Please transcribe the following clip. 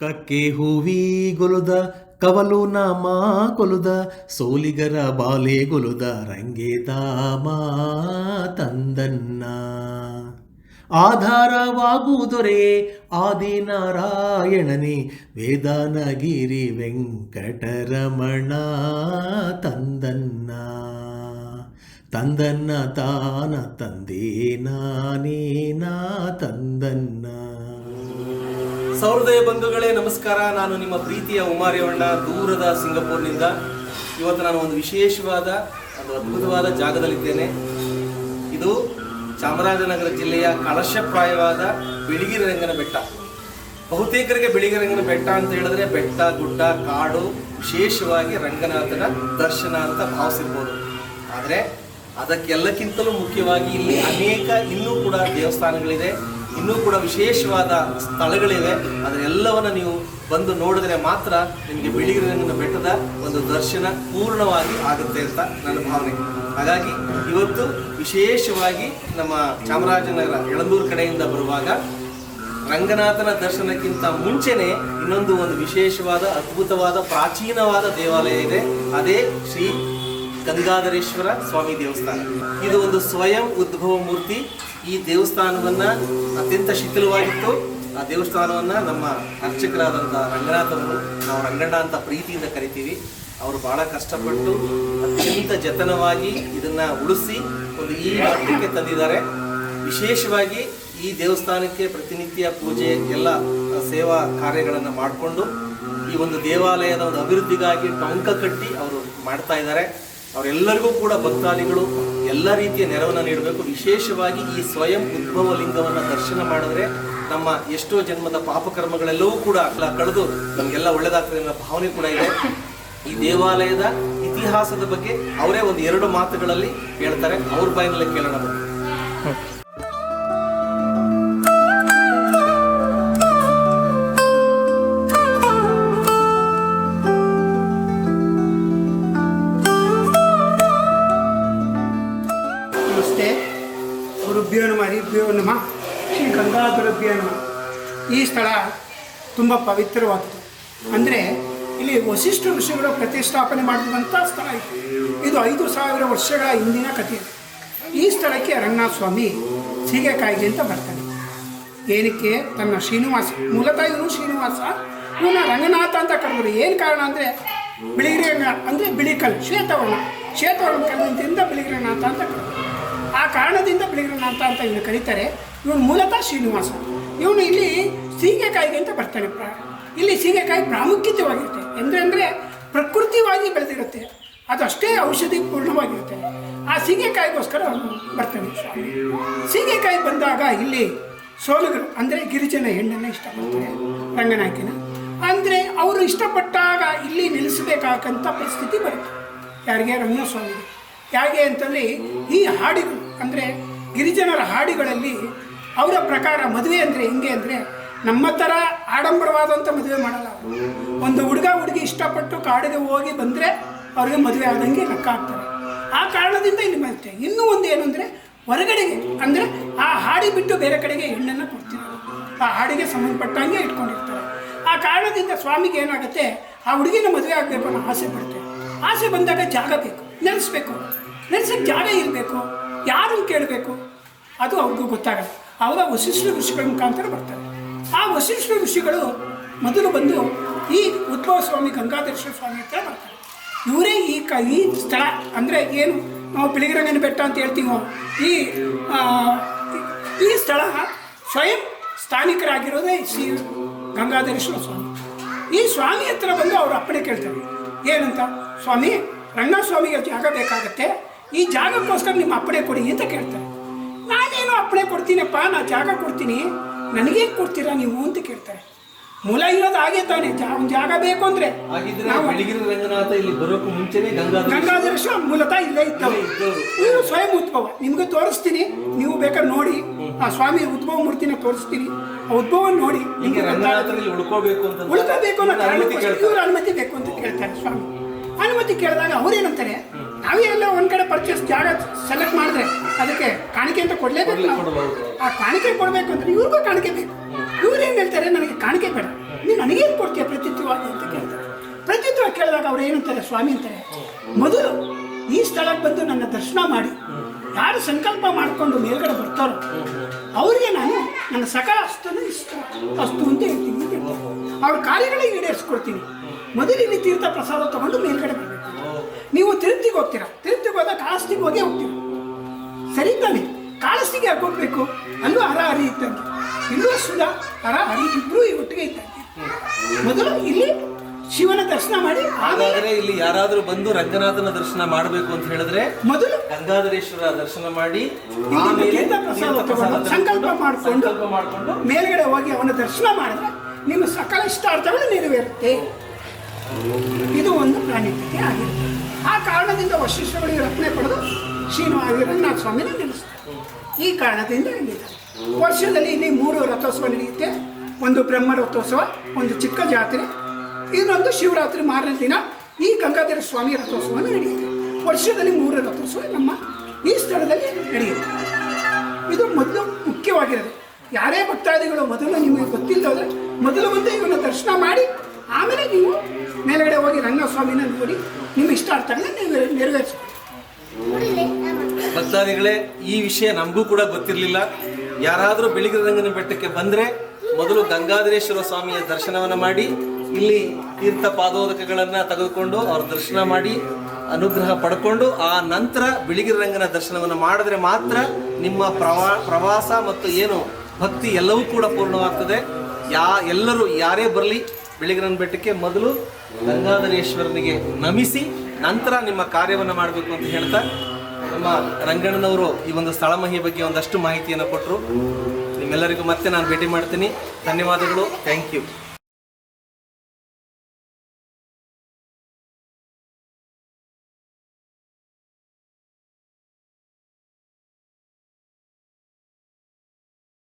ಕಕ್ಕೆ ಹೂವಿ ಗೊಲುದ, ಕವಲು ನಾಮ ಕೊಲುದ, ಸೋಲಿಗರ ಬಾಲೆ ಗೊಲುದ, ರಂಗೆ ದಾಮ ತಂದನ್ನ. ಆಧಾರವಾಗುವುದೊರೆ ಆದಿನಾರಾಯಣನೆ, ವೇದಾನಗಿರಿ ವೆಂಕಟರಮಣ ತಂದನ್ನ. ತಂದನ್ನ ತಾನ ತಂದೆ ನಾನೇನಾ ತಂದನ್ನ. ಸೌಹೃದಯ ಬಂಧುಗಳೇ, ನಮಸ್ಕಾರ. ನಾನು ನಿಮ್ಮ ಪ್ರೀತಿಯ ಉಮಾರಿಯಣ್ಣ ದೂರದ ಸಿಂಗಾಪುರ್ನಿಂದ. ಇವತ್ತು ನಾನು ಒಂದು ವಿಶೇಷವಾದ, ಒಂದು ಅದ್ಭುತವಾದ ಜಾಗದಲ್ಲಿದ್ದೇನೆ. ಇದು ಚಾಮರಾಜನಗರ ಜಿಲ್ಲೆಯ ಕಳಶಪ್ರಾಯವಾದ ರಂಗನ ಬೆಟ್ಟ. ಬಹುತೇಕರಿಗೆ ಬಿಳಿಗಿರಿ ರಂಗನ ಬೆಟ್ಟ ಅಂತ ಹೇಳಿದ್ರೆ ಬೆಟ್ಟ, ಗುಡ್ಡ, ಕಾಡು, ವಿಶೇಷವಾಗಿ ರಂಗನಾಥನ ದರ್ಶನ ಅಂತ ಭಾವಿಸಿರ್ಬೋದು. ಆದರೆ ಅದಕ್ಕೆಲ್ಲಕ್ಕಿಂತಲೂ ಮುಖ್ಯವಾಗಿ ಇಲ್ಲಿ ಅನೇಕ ಇನ್ನೂ ಕೂಡ ದೇವಸ್ಥಾನಗಳಿದೆ. ಇನ್ನೂ ಕೂಡ ವಿಶೇಷವಾದ ಸ್ಥಳಗಳಿವೆ. ಅದನ್ನೆಲ್ಲವನ್ನು ನೀವು ಬಂದು ನೋಡಿದ್ರೆ ಮಾತ್ರ ನಿಮಗೆ ಬಿಳಿಗಿರಿರಂಗನ ಬೆಟ್ಟದ ಒಂದು ದರ್ಶನ ಪೂರ್ಣವಾಗಿ ಆಗುತ್ತೆ ಅಂತ ನನ್ನ ಭಾವನೆ. ಹಾಗಾಗಿ ಇವತ್ತು ವಿಶೇಷವಾಗಿ ನಮ್ಮ ಚಾಮರಾಜನಗರ ಯಳಂದೂರು ಕಡೆಯಿಂದ ಬರುವಾಗ ರಂಗನಾಥನ ದರ್ಶನಕ್ಕಿಂತ ಮುಂಚೆನೆ ಇನ್ನೊಂದು ಒಂದು ವಿಶೇಷವಾದ ಅದ್ಭುತವಾದ ಪ್ರಾಚೀನವಾದ ದೇವಾಲಯ ಇದೆ. ಅದೇ ಶ್ರೀ ಗಂಗಾಧರೇಶ್ವರ ಸ್ವಾಮಿ ದೇವಸ್ಥಾನ. ಇದು ಒಂದು ಸ್ವಯಂ ಉದ್ಭವ ಮೂರ್ತಿ. ಈ ದೇವಸ್ಥಾನವನ್ನ ಅತ್ಯಂತ ಶಿಥಿಲವಾಗಿತ್ತು. ಆ ದೇವಸ್ಥಾನವನ್ನ ನಮ್ಮ ಅರ್ಚಕರಾದಂಥ ರಂಗನಾಥವರು ನಾವು ರಂಗಣ್ಣ ಅಂತ ಪ್ರೀತಿಯಿಂದ ಕರಿತೀವಿ. ಅವರು ಬಹಳ ಕಷ್ಟಪಟ್ಟು ಅತ್ಯಂತ ಜತನವಾಗಿ ಇದನ್ನ ಉಳಿಸಿ ಒಂದು ಈ ಮಟ್ಟಕ್ಕೆ ತಂದಿದ್ದಾರೆ. ವಿಶೇಷವಾಗಿ ಈ ದೇವಸ್ಥಾನಕ್ಕೆ ಪ್ರತಿನಿತ್ಯ ಪೂಜೆ, ಎಲ್ಲ ಸೇವಾ ಕಾರ್ಯಗಳನ್ನು ಮಾಡಿಕೊಂಡು ಈ ಒಂದು ದೇವಾಲಯದ ಒಂದು ಅಭಿವೃದ್ಧಿಗಾಗಿ ಟೊಂಕ ಕಟ್ಟಿ ಅವರು ಮಾಡ್ತಾ ಇದ್ದಾರೆ. ಅವರೆಲ್ಲರಿಗೂ ಕೂಡ ಭಕ್ತಾದಿಗಳು ಎಲ್ಲ ರೀತಿಯ ನೆರವನ್ನು ನೀಡಬೇಕು. ವಿಶೇಷವಾಗಿ ಈ ಸ್ವಯಂ ಉದ್ಭವ ಲಿಂಗವನ್ನು ದರ್ಶನ ಮಾಡಿದ್ರೆ ನಮ್ಮ ಎಷ್ಟೋ ಜನ್ಮದ ಪಾಪಕರ್ಮಗಳೆಲ್ಲವೂ ಕೂಡ ಕಳೆದು ನಮಗೆಲ್ಲ ಒಳ್ಳೇದಾಗ್ತದೆ ಅನ್ನೋ ಭಾವನೆ ಕೂಡ ಇದೆ. ಈ ದೇವಾಲಯದ ಇತಿಹಾಸದ ಬಗ್ಗೆ ಅವರೇ ಒಂದು ಎರಡು ಮಾತುಗಳಲ್ಲಿ ಹೇಳ್ತಾರೆ. ಅವ್ರ ಬಾಯಿನಲ್ಲೇ ಕೇಳೋಣ ನಮ ಈ ಸ್ಥಳ ತುಂಬ ಪವಿತ್ರವಾದದ್ದು. ಅಂದರೆ ಇಲ್ಲಿ ವಶಿಷ್ಠ ಋಷಿಗಳು ಪ್ರತಿಷ್ಠಾಪನೆ ಮಾಡಿದಂಥ ಸ್ಥಳ ಇದು. ಇದು ಐದು ಸಾವಿರ ವರ್ಷಗಳ ಹಿಂದಿನ ಕಥೆ ಈ ಸ್ಥಳಕ್ಕೆ ರಂಗನಾಥ ಸ್ವಾಮಿ ಸೀಗೆಕಾಯಿಗೆ ಅಂತ ಬರ್ತಾನೆ. ಏನಕ್ಕೆ? ತನ್ನ ಶ್ರೀನಿವಾಸ ಮೂಲತಃ ಇವನು ಶ್ರೀನಿವಾಸ, ಇವನ ರಂಗನಾಥ ಅಂತ ಕರೆದ್ರು ಏನು ಕಾರಣ ಅಂದರೆ ಬಿಳಿಗಿರಿ ರಂಗ ಅಂದರೆ ಬಿಳಿಕಲ್ ಶ್ವೇತವರ್ಣ. ಶ್ವೇತವರ್ಣ ಕಲ್ಲಿನಿಂದ ರಂಗನಾಥ ಅಂತ ಕರೆದ್ರು ಆ ಕಾರಣದಿಂದ ಬಿಳಿಗಿರಿನಾಥ ಅಂತ ಇವನು ಕರೀತಾರೆ. ಇವನು ಮೂಲತಃ ಶ್ರೀನಿವಾಸ. ಇವನು ಇಲ್ಲಿ ಸೀಗೆಕಾಯಿಗೆ ಅಂತ ಬರ್ತಾನೆ. ಇಲ್ಲಿ ಸೀಗೆಕಾಯಿ ಪ್ರಾಮುಖ್ಯತೆವಾಗಿರುತ್ತೆ ಎಂದ್ರೆ ಅಂದರೆ ಪ್ರಕೃತಿವಾಗಿ ಬೆಳೆದಿರುತ್ತೆ. ಅದು ಅಷ್ಟೇ ಔಷಧಿ ಪೂರ್ಣವಾಗಿರುತ್ತೆ. ಆ ಸೀಗೆಕಾಯಿಗೋಸ್ಕರ ಅವನು ಬರ್ತಾನೆ ಸೀಗೆಕಾಯಿ ಬಂದಾಗ ಇಲ್ಲಿ ಸೋಲಗರು, ಅಂದರೆ ಗಿರಿಜನ ಹೆಣ್ಣನ್ನು ಇಷ್ಟಪಡ್ತಾರೆ, ರಂಗನಾಯಕಿನ. ಅಂದರೆ ಅವರು ಇಷ್ಟಪಟ್ಟಾಗ ಇಲ್ಲಿ ನಿಲ್ಲಿಸಬೇಕಾಗಂಥ ಪರಿಸ್ಥಿತಿ ಬರುತ್ತೆ. ಯಾರಿಗೆ? ರಂಗಸ್ವಾಮಿಗೆ ಹೇಗೆ ಅಂತಂದರೆ ಈ ಹಾಡಿಗಳು ಅಂದರೆ ಗಿರಿಜನರ ಹಾಡಿಗಳಲ್ಲಿ ಅವರ ಪ್ರಕಾರ ಮದುವೆ ಅಂದರೆ ಹೆಂಗೆ ಅಂದರೆ ನಮ್ಮ ಥರ ಆಡಂಬರವಾದಂಥ ಮದುವೆ ಮಾಡಲ್ಲ ಒಂದು ಹುಡುಗ ಹುಡುಗಿ ಇಷ್ಟಪಟ್ಟು ಕಾಡಿಗೆ ಹೋಗಿ ಬಂದರೆ ಅವ್ರಿಗೆ ಮದುವೆ ಆದಂಗೆ ಲೆಕ್ಕ ಆಗ್ತಾರೆ ಆ ಕಾರಣದಿಂದ ಇಲ್ಲಿ ಮತ್ತೆ ಇನ್ನೂ ಒಂದು ಏನು ಅಂದರೆ ಹೊರಗಡೆಗೆ ಅಂದರೆ ಆ ಹಾಡಿ ಬಿಟ್ಟು ಬೇರೆ ಕಡೆಗೆ ಹೆಣ್ಣನ್ನು ಕೊಡ್ತೀವಿ ಆ ಹಾಡಿಗೆ ಸಂಬಂಧಪಟ್ಟಂಗೆ ಇಟ್ಕೊಂಡಿರ್ತಾರೆ. ಆ ಕಾರಣದಿಂದ ಸ್ವಾಮಿಗೆ ಏನಾಗುತ್ತೆ? ಆ ಹುಡುಗಿನ ಮದುವೆ ಆಗಬೇಕು ಅನ್ನೋ ಆಸೆ ಪಡ್ತೇವೆ ಆಸೆ ಬಂದಾಗ ಜಾಗ ಬೇಕು. ನೆಲೆಸ್ಬೇಕು ನೆನೆಸೋಕ್ಕೆ ಜಾಗ ಇರಬೇಕು. ಯಾರನ್ನು ಕೇಳಬೇಕು? ಅದು ಅವ್ರಿಗೂ ಗೊತ್ತಾಗಲ್ಲ. ಆವಾಗ ವಸಿಷ್ಠ ಋಷಿಗಳ ಮುಖಾಂತರ ಬರ್ತಾರೆ ಆ ವಸಿಷ್ಠ ಋಷಿಗಳು ಮೊದಲು ಬಂದು ಈ ಉದ್ಭವ ಸ್ವಾಮಿ ಗಂಗಾಧರೇಶ್ವರ ಸ್ವಾಮಿ ಹತ್ರ ಬರ್ತಾರೆ. ಇವರೇ ಈ ಕ, ಈ ಸ್ಥಳ ಅಂದರೆ ಏನು? ನಾವು ಬಿಳಿಗಿರಂಗನ ಬೆಟ್ಟ ಅಂತ ಹೇಳ್ತೀವೋ? ಈ ಈ ಸ್ಥಳ ಸ್ವಯಂ ಸ್ಥಾನಿಕರಾಗಿರೋದೇ ಶ್ರೀ ಗಂಗಾಧರೇಶ್ವರ ಸ್ವಾಮಿ. ಈ ಸ್ವಾಮಿ ಹತ್ರ ಬಂದು ಅವರು ಅಪ್ಪಣೆ ಕೇಳ್ತಾರೆ. ಏನಂತ? ಸ್ವಾಮಿ ರಂಗಸ್ವಾಮಿಗೆ ಜಾಗ ಬೇಕಾಗತ್ತೆ. ಈ ಜಾಗಕ್ಕೋಸ್ಕರ ನಿಮ್ಮ ಅಪ್ಪಣೆ ಕೊಡಿ ಅಂತ ಕೇಳ್ತಾರೆ. ನಾನೇನು ಅಪ್ಪಣೆ ಕೊಡ್ತೀನಪ್ಪ ನಾ ಜಾಗ ಕೊಡ್ತೀನಿ. ನನಗೇ ಕೊಡ್ತೀರಾ ನೀವು ಅಂತ ಕೇಳ್ತಾರೆ. ಮೂಲ ಇರೋದು ಆಗೇ ತಾನೆ ಒಂದು ಜಾಗ ಬೇಕು ಅಂದ್ರೆ ರಂಗನಾಥ ಇಲ್ಲಿ ಬರೋಕ್ಕೂ ಮುಂಚೆನೆ ಗಂಗಾಧರ ಮೂಲತಃ ಇಲ್ಲೇ ಇದ್ದವು ಇದ್ದವರು. ಇವರು ಸ್ವಯಂ ಉದ್ಭವ. ನಿಮ್ಗೆ ತೋರಿಸ್ತೀನಿ. ನೀವು ಬೇಕಾದ್ರೆ ನೋಡಿ. ಆ ಸ್ವಾಮಿ ಉದ್ಭವ ಮೂರ್ತಿನ ತೋರಿಸ್ತೀನಿ. ಆ ಉದ್ಭವ ನೋಡಿ. ನಿಮ್ಗೆ ಉಳ್ಕೋಬೇಕು ಅಂತ ಉಳ್ಕೋಬೇಕು ಅನ್ನೋ ಕಾರಣಕ್ಕೋಸ್ಕರ ಕೇಳ್ತಾರೆ. ಅನುಮತಿ ಬೇಕು ಅಂತ ಕೇಳ್ತಾರೆ ಸ್ವಾಮಿ. ಅನುಮತಿ ಕೇಳಿದಾಗ ಅವ್ರೇನಂತಾರೆ ನಾವೇ ಎಲ್ಲ ಒಂದ್ ಕಡೆ ಪರ್ಚೇಸ್ ಜಾಗ ಸೆಲೆಕ್ಟ್ ಮಾಡಿದ್ರೆ ಅದಕ್ಕೆ ಕಾಣಿಕೆ ಅಂತ ಕೊಡ್ಲೇಬೇಕು ನಾವು. ಆ ಕಾಣಿಕೆ ಕೊಡ್ಬೇಕು ಅಂದ್ರೆ ಇವ್ರಿಗೂ ಕಾಣಿಕೆ ಬೇಕು. ಇವ್ರು ಏನ್ ಹೇಳ್ತಾರೆ ನನಗೆ ಕಾಣಿಕೆ ಬೇಡ. ನೀನು ನನಗೇನು ಕೇಳಿದಾಗ ಅವ್ರು ಏನಂತಾರೆ ಸ್ವಾಮಿ ಅಂತಾರೆ ಮೊದಲು ಈ ಸ್ಥಳಕ್ಕೆ ಬಂದು ನನ್ನ ದರ್ಶನ ಮಾಡಿ. ಯಾರು ಸಂಕಲ್ಪ ಮಾಡಿಕೊಂಡು ಮೇಲ್ಗಡೆ ಬರ್ತಾರೋ ಅವರಿಗೆ ನಾನು ನನ್ನ ಸಕಲ ಅಸ್ತನು ಇಷ್ಟ ಅಸ್ತು ಅಂತ ಹೇಳ್ತೀನಿ ಅಂತ. ಅವ್ರ ಕಾರ್ಯಗಳಿಗೆ ಈಡೇರಿಸ್ಕೊಡ್ತೀನಿ. ಮೊದಲು ಇಲ್ಲಿ ತೀರ್ಥ ಪ್ರಸಾದ ತಗೊಂಡು ಮೇಲ್ಗಡೆ ಬರಬೇಕು ನೀವು ತಿರುಪ್ತಿಗೆ ಹೋಗ್ತೀರಾ? ತಿರುಪ್ತಿಗೆ ಹೋದಾಗ ಕಾಳಸ್ತಿಗೆ ಹೋಗಿ ಹೋಗ್ತೀರಾ? ಸರಿ ತಾನೆ. ಕಾಳಸ್ತಿಗೆ ಯಾಕೆ ಹೋಗ್ಬೇಕು? ಅಲ್ಲೂ ಹರ ಹರಿ ಇತ್ತಂತೆ ಇಲ್ಲೂ ಸುಧಾ ಹರ ಹರಿ ಇಬ್ಬರೂ ಈ ಒಟ್ಟಿಗೆ ಇದ್ದಂಗೆ. ಮೊದಲು ಇಲ್ಲಿ ಶಿವನ ದರ್ಶನ ಮಾಡಿ ಆಮೇಲೆ ಹಾಗಾದ್ರೆ ಇಲ್ಲಿ ಯಾರಾದ್ರೂ ಬಂದು ರಂಗನಾಥನ ದರ್ಶನ ಮಾಡಬೇಕು ಅಂತ ಹೇಳಿದ್ರೆ ಮೊದಲು ಗಂಗಾಧರೇಶ್ವರ ದರ್ಶನ ಮಾಡಿ ಸಂಕಲ್ಪ ಮಾಡಿಕೊಂಡು ಸಂಕಲ್ಪ ಮಾಡಿಕೊಂಡು ಮೇಲ್ಗಡೆ ಹೋಗಿ ಅವನ ದರ್ಶನ ಮಾಡಿದ್ರೆ ನಿಮ್ಮ ಸಕಲ ಇಷ್ಟಾರ್ಥಗಳು ನೆರವೇರುತ್ತೆ. ಇದು ಒಂದು ಪ್ರಾಣಿಕತೆ ಆಗಿರುತ್ತೆ. ಆ ಕಾರಣದಿಂದ ವಶಿಷ್ಠಗಳಿಗೆ ರತ್ನೆ ಪಡೆದು ಶ್ರೀನಿವಾಸ ರಂಗನಾಥ ಸ್ವಾಮಿನ ನಿಲ್ಲಿಸ್ತಾರೆ. ಈ ಕಾರಣದಿಂದ ಇಲ್ಲಿದ್ದಾರೆ ವರ್ಷದಲ್ಲಿ ಇಲ್ಲಿ ಮೂರು ರಥೋತ್ಸವ ನಡೆಯುತ್ತೆ. ಒಂದು ಬ್ರಹ್ಮ ರಥೋತ್ಸವ, ಒಂದು ಚಿಕ್ಕ ಜಾತ್ರೆ, ಇನ್ನೊಂದು ಶಿವರಾತ್ರಿ ಮಾರನೇ ದಿನ ಈ ಗಂಗಾಧರ ಸ್ವಾಮಿ ರಥೋತ್ಸವ ನಡೆಯುತ್ತೆ. ವರ್ಷದಲ್ಲಿ ಮೂರು ರಥೋತ್ಸವ ನಮ್ಮ ಈ ಸ್ಥಳದಲ್ಲಿ ನಡೆಯುತ್ತೆ. ಇದು ಮೊದಲು ಮುಖ್ಯವಾಗಿರೋದು. ಯಾರೇ ಭಕ್ತಾದಿಗಳು, ಮೊದಲು ನಿಮಗೆ ಗೊತ್ತಿಲ್ಲದ್ರೆ ಮೊದಲು ಬಂದು ಇವನ್ನ ದರ್ಶನ ಮಾಡಿ, ಆಮೇಲೆ ನೀವು ಮೇಲ್ಗಡೆ ಹೋಗಿ ರಂಗಸ್ವಾಮಿನ ನೋಡಿ ನಿಮ್ಮ ಇಷ್ಟಾರ್ಥಗಳನ್ನ ನೀವು ನೆರವೇರಿಸ್ಕೊಳ್ಳಿ. ಭಕ್ತಾದಿಗಳೇ ಈ ವಿಷಯ ನಮಗೂ ಕೂಡ ಗೊತ್ತಿರಲಿಲ್ಲ. ಯಾರಾದರೂ ಬೆಳಗಿನ ರಂಗನ ಬೆಟ್ಟಕ್ಕೆ ಬಂದರೆ ಮೊದಲು ಗಂಗಾಧರೇಶ್ವರ ಸ್ವಾಮಿಯ ದರ್ಶನವನ್ನು ಮಾಡಿ ಇಲ್ಲಿ ತೀರ್ಥ ಪಾದೋದಕಗಳನ್ನು ತೆಗೆದುಕೊಂಡು ಅವ್ರ ದರ್ಶನ ಮಾಡಿ ಅನುಗ್ರಹ ಪಡ್ಕೊಂಡು ಆ ನಂತರ ಬಿಳಿಗಿರಿ ರಂಗನ ದರ್ಶನವನ್ನು ಮಾಡಿದ್ರೆ ಮಾತ್ರ ನಿಮ್ಮ ಪ್ರವಾ ಪ್ರವಾಸ ಮತ್ತು ಏನು ಭಕ್ತಿ ಎಲ್ಲವೂ ಕೂಡ ಪೂರ್ಣವಾಗ್ತದೆ. ಯಾ ಎಲ್ಲರೂ ಯಾರೇ ಬರಲಿ ಬಿಳಿಗಿರನ ಬೆಟ್ಟಕ್ಕೆ ಮೊದಲು ಗಂಗಾಧರೇಶ್ವರನಿಗೆ ನಮಿಸಿ ನಂತರ ನಿಮ್ಮ ಕಾರ್ಯವನ್ನು ಮಾಡಬೇಕು ಅಂತ ಹೇಳ್ತಾ ನಮ್ಮ ರಂಗಣ್ಣನವರು ಈ ಒಂದು ಸ್ಥಳ ಮಹಿ ಬಗ್ಗೆ ಒಂದಷ್ಟು ಮಾಹಿತಿಯನ್ನು ಕೊಟ್ಟರು ನಿಮ್ಮೆಲ್ಲರಿಗೂ ಮತ್ತೆ ನಾನು ಭೇಟಿ ಮಾಡ್ತೀನಿ. ಧನ್ಯವಾದಗಳು. Thank you